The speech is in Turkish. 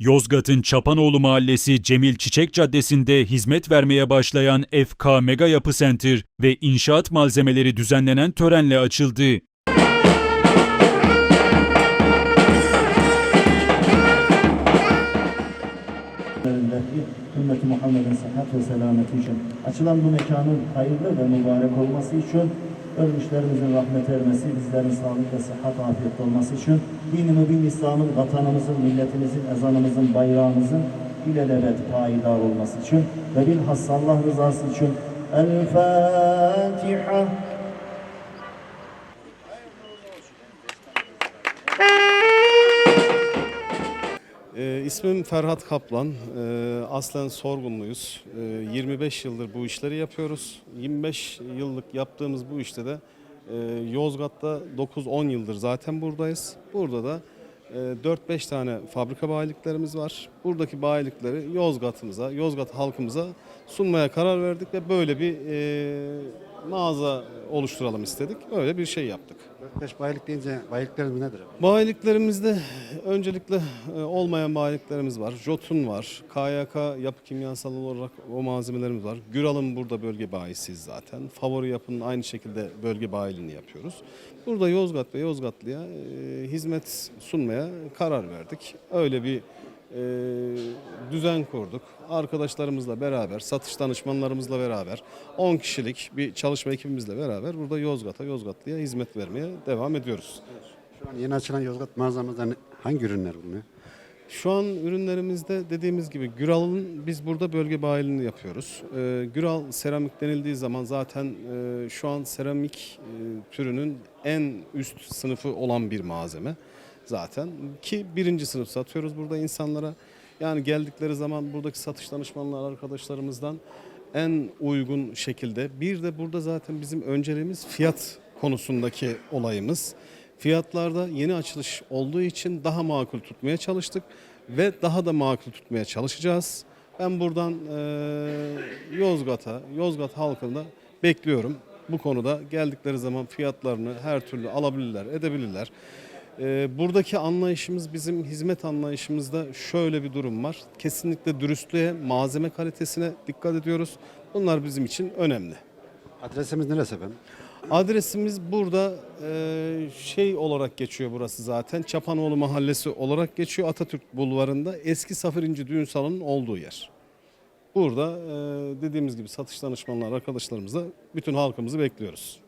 Yozgat'ın Çapanoğlu Mahallesi Cemil Çiçek Caddesi'nde hizmet vermeye başlayan FK Mega Yapı Center ve inşaat malzemeleri düzenlenen törenle açıldı. ümmeti Muhammed'in sıhhat ve selameti için açılan bu mekanın hayırlı ve mübarek olması için ölmüşlerimizin rahmet ermesi, bizlerin sağlık ve sıhhat afiyette olması için din-i mübin İslam'ın, vatanımızın, milletimizin, ezanımızın, bayrağımızın ilelebet payidar olması için ve bilhassa Allah rızası için El Fatiha. Ee, ismim Ferhat Kaplan. Ee, aslen Sorgunluyuz. Ee, 25 yıldır bu işleri yapıyoruz. 25 yıllık yaptığımız bu işte de e, Yozgat'ta 9-10 yıldır zaten buradayız. Burada da e, 4-5 tane fabrika bayiliklerimiz var. Buradaki bayilikleri Yozgat'ımıza, Yozgat halkımıza sunmaya karar verdik ve böyle bir e, mağaza oluşturalım istedik. Öyle bir şey yaptık. 4-5 bayilik deyince bayiliklerimiz nedir? Bayiliklerimizde öncelikle e, olmayan bayiliklerimiz var. Jotun var. KYK yapı kimyasal olarak o malzemelerimiz var. Güral'ın burada bölge bayisiyiz zaten. Favori yapının aynı şekilde bölge bayiliğini yapıyoruz. Burada Yozgat ve Yozgatlı'ya e, hizmet sunmaya karar verdik. Öyle bir e, düzen kurduk. Arkadaşlarımızla beraber, satış danışmanlarımızla beraber 10 kişilik bir çalışma ekibimizle beraber burada Yozgat'a, Yozgatlı'ya hizmet vermeye devam ediyoruz. Şu an yeni açılan Yozgat mağazamızda hangi ürünler bulunuyor? Şu an ürünlerimizde dediğimiz gibi Güral'ın biz burada bölge bayiliğini yapıyoruz. Ee, Güral seramik denildiği zaman zaten e, şu an seramik e, türünün en üst sınıfı olan bir malzeme zaten. Ki birinci sınıf satıyoruz burada insanlara. Yani geldikleri zaman buradaki satış danışmanlar arkadaşlarımızdan en uygun şekilde. Bir de burada zaten bizim önceliğimiz fiyat konusundaki olayımız. Fiyatlarda yeni açılış olduğu için daha makul tutmaya çalıştık ve daha da makul tutmaya çalışacağız. Ben buradan eee, Yozgat'a, Yozgat halkını bekliyorum. Bu konuda geldikleri zaman fiyatlarını her türlü alabilirler, edebilirler. Eee, buradaki anlayışımız bizim hizmet anlayışımızda şöyle bir durum var. Kesinlikle dürüstlüğe, malzeme kalitesine dikkat ediyoruz. Bunlar bizim için önemli. Adresimiz neresi efendim? Adresimiz burada e, şey olarak geçiyor burası zaten. Çapanoğlu Mahallesi olarak geçiyor. Atatürk Bulvarı'nda eski Safirinci Düğün Salonu'nun olduğu yer. Burada e, dediğimiz gibi satış danışmanlar arkadaşlarımıza bütün halkımızı bekliyoruz.